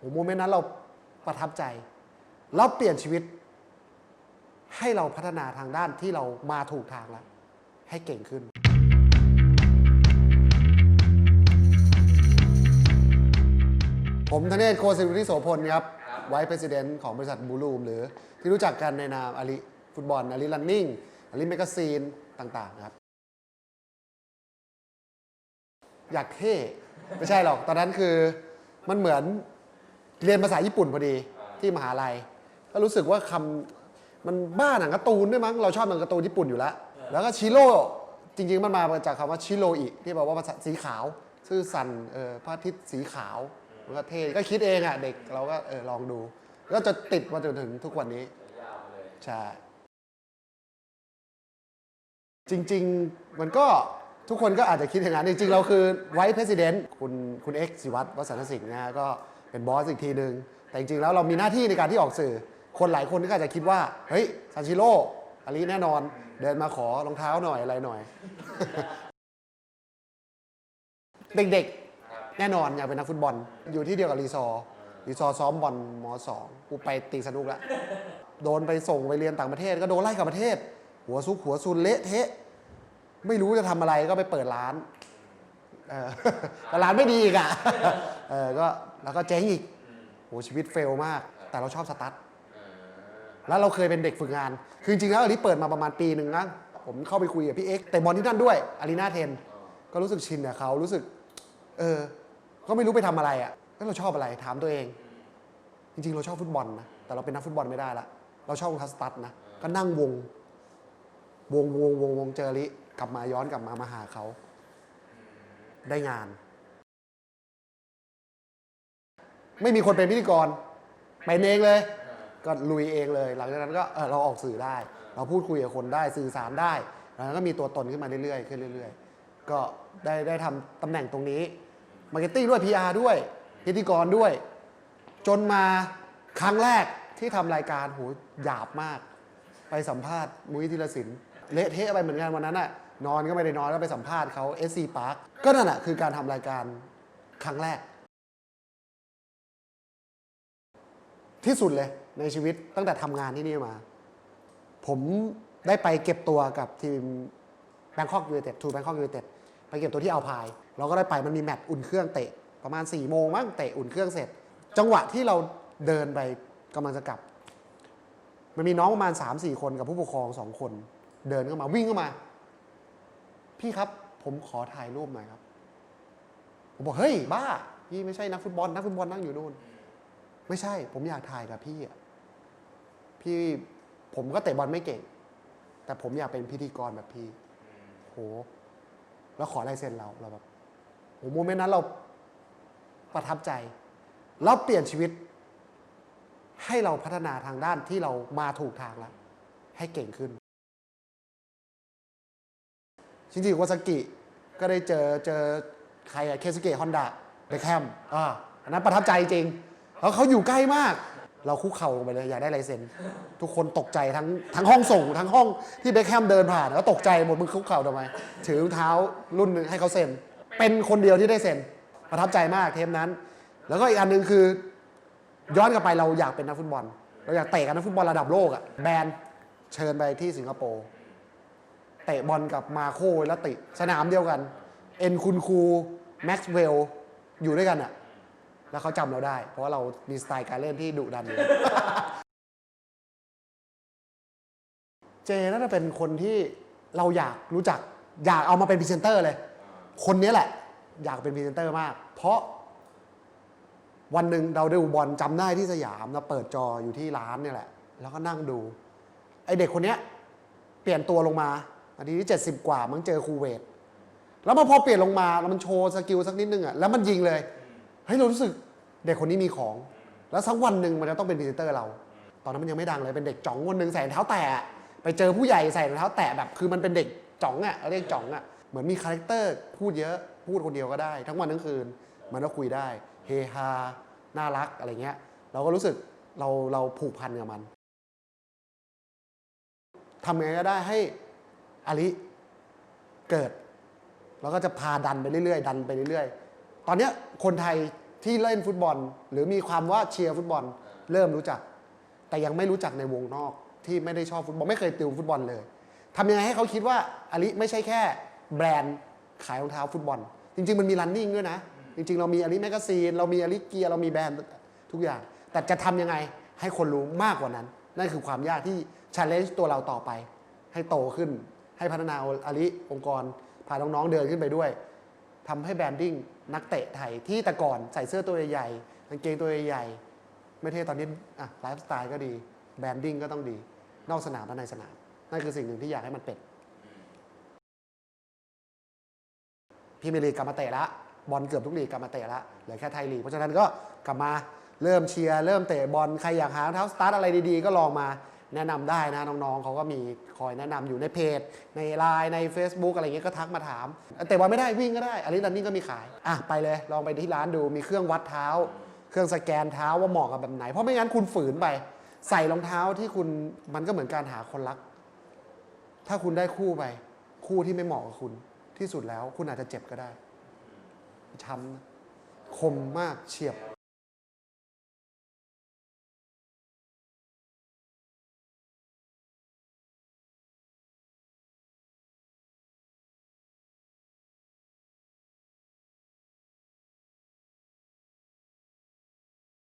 โอ้โหโมเมนต์นั้นเราประทับใจ แล้วเปลี่ยนชีวิต ให้เราพัฒนาทางด้านที่เรามาถูกทางแล้ว ให้เก่งขึ้นผมธเนศโคสิริโสพลครับ ไวท์ประธานของบริษัทบูลูมหรือที่รู้จักกันในนามอาลีฟุตบอลอาลีรันนิ่งอาลีแมกาซีนต่างๆครับ อยากเท่ ไม่ใช่หรอก ตอนนั้นคือมันเหมือน เรียนภาษาญี่ปุ่นพอดีที่มหาลัย ก็รู้สึกว่าคำมันบ้าหนังการ์ตูนด้วยมั้ง เราชอบหนังการ์ตูนญี่ปุ่นอยู่แล้ว แล้วก็ชิโร่จริง ๆ มันมาจากคำว่าชิโรอิที่แปลว่าภาษาสีขาวซื่อสันเออพระอาทิตย์สีขาวมันก็เท่ก็คิดเองอะเด็กเราก็เออลองดู ก็จะติดมาจนถึงทุกวันนี้ใช่จริง ๆ มันก็ทุกคนก็อาจจะคิดอย่างนั้นจริง ๆ เราคือไวท์เพรสิดเนนต์คุณคุณเอ็กซ์สิวัตรวัฒนสิงห์นะฮะก็ เป็นบอสอีกทีหนึ่งแต่จริงๆแล้วเรามีหน้าที่ในการที่ออกสื่อ คนหลายคนก็อาจจะคิดว่า เฮ้ยซันชิโร่อาลีแน่นอน เดินมาขอรองเท้าหน่อยอะไรหน่อย เด็กๆ แน่นอนอยากเป็นนักฟุตบอล อยู่ที่เดียวกับรีซอรีซอซ้อมบอลมสองกูไปตีสนุกแล้วโดนไปส่งไปเรียนต่างประเทศ ก็โดนไล่กลับประเทศ หัวซุกหัวซุนเละเทะ ไม่รู้จะทำอะไรก็ไปเปิดร้านเออแต่ร้านไม่ดีอีกอะเออก็ แล้วก็เจ๊งอีกโหชีวิตเฟลมาก แต่เราชอบสตั๊ดแล้วเราเคยเป็นเด็กฝึกงาน คือจริงๆแล้วอันนี้เปิดมาประมาณปีหนึ่งนะผมเข้าไปคุยกับพี่เอ็กซ์แต่บอลที่นั่นด้วยอารีนาเทนก็รู้สึกชินกับเขารู้สึก เออ ก็ไม่รู้ไปทำอะไรอะแล้วเราชอบอะไรถามตัวเอง จริงๆ เราชอบฟุตบอลนะแต่เราเป็นนักฟุตบอลไม่ได้ละเราชอบรองเท้าสตั๊ดนะก็นั่งวง วงวงวงวงเจอริกลับมาย้อนกลับมามาหาเขาได้งาน ไม่มีคนเป็นพิธีกรเป็นเองเลย ก็ลุยเองเลย หลังจากนั้นก็เออเราออกสื่อได้ เราพูดคุยกับคนได้สื่อสารได้แล้วก็มีตัวตนขึ้นมาเรื่อยๆขึ้นเรื่อย ๆ ก็ได้ได้ทำตำแหน่งตรงนี้มาร์เก็ตติ้งด้วย PR ด้วย พิธีกรด้วย จนมาครั้งแรกที่ทำรายการโหหยาบมาก ไปสัมภาษณ์มุ้ยธีรศิลป์เละเทะไปเหมือนกันวันนั้นน่ะนอนก็ไม่ได้นอนก็ไปสัมภาษณ์เขา SC Park ก็นั่นแหะคือการทำรายการครั้งแรก ที่สุดเลยในชีวิตตั้งแต่ทำงานที่นี่มา ผมได้ไปเก็บตัวกับทีมแบงคอกยู i นเต็ดทูแบงคอกยู i นเต็ดไปเก็บตัวที่เอาพายเราก็ได้ไปมันมีแมตช์อุ่นเครื่องเตะประมาณ4ี่โมงมั้งเตะอุ่นเครื่องเสร็จ จังหวะที่เราเดินไปกำลังจะกลับ มันมีน้องประมาณ 3 4 คนกับผู้ปกครองสองคน เดินเข้ามาวิ่งเข้ามา พี่ครับผมขอถ่ายรูปหน่อยครับ ผมบอกเฮ้ยบ้า พี่ไม่ใช่นักฟุตบอลนักฟุตบอลนั่งอยู่นู่น ไม่ใช่ ผมอยากถ่ายกับพี่อะพี่ผมก็เตะบอลไม่เก่ง แต่ผมอยากเป็นพิธีกรแบบพี่ โห แล้วขอลายเซ็นเราเราแบบโหโมเมนต์นั้นเราประทับใจแล้วเปลี่ยนชีวิต ให้เราพัฒนาทางด้านที่เรามาถูกทางแล้ว ให้เก่งขึ้นจริงๆวาซากิก็ได้เจอเจอใครอะเคสเกะฮอนดาเบคแฮมอ่าอันนั้นประทับใจจริง แล้วเขาอยู่ใกล้มาก เราคุกเข่าลงไปเลยอยากได้ลายเซ็น ทุกคนตกใจทั้งทั้งห้องส่ง ทั้งห้องที่เบคแฮมเดินผ่านแล้วตกใจหมดมึงคุกเข่าทำไม ถือเท้ารุ่นหนึ่งให้เขาเซ็น เป็นคนเดียวที่ได้เซ็น ประทับใจมากเทปนั้น แล้วก็อีกอันหนึ่งคือ ย้อนกลับไปเราอยากเป็นนักฟุตบอล เราอยากเตะกับนักฟุตบอลระดับโลกอะแบรนด์เชิญไปที่สิงคโปร์เตะบอลกับมาโคเวลติ สนามเดียวกัน เอ็นคุณครูแม็กซ์เวล อยู่ด้วยกันอะ แล้วเขาจำเราได้ เพราะว่าเรามีสไตล์การเล่นที่ดุดันอยู่ เจน่าจะเป็นคนที่เราอยากรู้จัก อยากเอามาเป็นพรีเซนเตอร์เลย คนนี้แหละ อยากเป็นพรีเซนเตอร์มาก เพราะ วันหนึ่งเราดูบอลจำได้ที่สยามเราเปิดจออยู่ที่ร้านเนี่ยแหละ แล้วก็นั่งดู ไอเด็กคนเนี้ย เปลี่ยนตัวลงมานาทีที่เจ็ดสิบกว่ามันเจอครูเวทแล้วมันพอเปลี่ยนลงมาแล้วมันโชว์สกิลสักนิดนึงอะแล้วมันยิงเลย เฮ้ยเรารู้สึกเด็กคนนี้มีของ แล้วสักวันหนึ่งมันจะต้องเป็นพรีเซนเตอร์เรา ตอนนั้นมันยังไม่ดังเลยเป็นเด็กจ่องคนหนึ่งใส่รองเท้าแตะไปเจอผู้ใหญ่ใส่รองเท้าแตะแบบคือมันเป็นเด็กจ่องอะเรียกจ่องอะเหมือนมีคาแรคเตอร์พูดเยอะพูดคนเดียวก็ได้ ทั้งวันทั้งคืนมันก็คุยได้เฮฮาน่ารักอะไรเงี้ย เราก็รู้สึกเราเราผูกพันกับมันทำไงก็ได้ให้อาลิเกิด แล้วก็จะพาดันไปเรื่อยๆ ดันไปเรื่อยๆ ตอนเนี้ยคนไทยที่เล่นฟุตบอล หรือมีความว่าเชียร์ฟุตบอล เริ่มรู้จัก แต่ยังไม่รู้จักในวงนอกที่ไม่ได้ชอบฟุตบอลไม่เคยติวฟุตบอลเลยทำยังไงให้เขาคิดว่าอลิไม่ใช่แค่แบรนด์ขายรองเท้าฟุตบอล จริง ๆ มันมีรันนิ่งด้วยนะ จริง ๆ เรามีอลิแมกซีนเรามีอลิเกียร์เรามีแบรนด์ทุกอย่าง แต่จะทำยังไงให้คนรู้มากกว่านั้น นั่นคือความยากที่ challenge ตัวเราต่อไป ให้โตขึ้น ให้พัฒนาอลิองค์กรพาน้องๆเดินขึ้นไปด้วย ทำให้แบรนดิ้งนักเตะไทยที่แต่ก่อนใส่เสื้อตัวใหญ่กางเกงตัวใหญ่ไม่เท่ตอนนี้อะไลฟ์สไตล์ก็ดีแบรนดิ้งก็ต้องดี นอกสนามและในสนาม นั่นคือสิ่งหนึ่งที่อยากให้มันเป็นพรีเมียร์ลีกกลับมาเตะละบอลเกือบทุกลีกกลับมาเตะละเหลือแค่ไทยลีกเพราะฉะนั้นก็กลับมาเริ่มเชียร์เริ่มเตะบอลใครอยากหารองเท้าสตาร์ทอะไรดีๆ ก็ลองมา แนะนำได้นะน้องๆเขาก็มีคอยแนะนำอยู่ในเพจ ในไลน์ใน Facebook อะไรเงี้ยก็ทักมาถาม แต่ว่าไม่ได้วิ่งก็ได้อันนี้ดันนี่ก็มีขายอะไปเลย ลองไปที่ร้านดูมีเครื่องวัดเท้า เครื่องสแกนเท้าว่าเหมาะกับแบบไหน เพราะไม่งั้นคุณฝืนไป ใส่รองเท้าที่คุณมันก็เหมือนการหาคนรัก ถ้าคุณได้คู่ไป คู่ที่ไม่เหมาะกับคุณที่สุดแล้ว คุณอาจจะเจ็บก็ได้ช้ำคมมากเฉียบ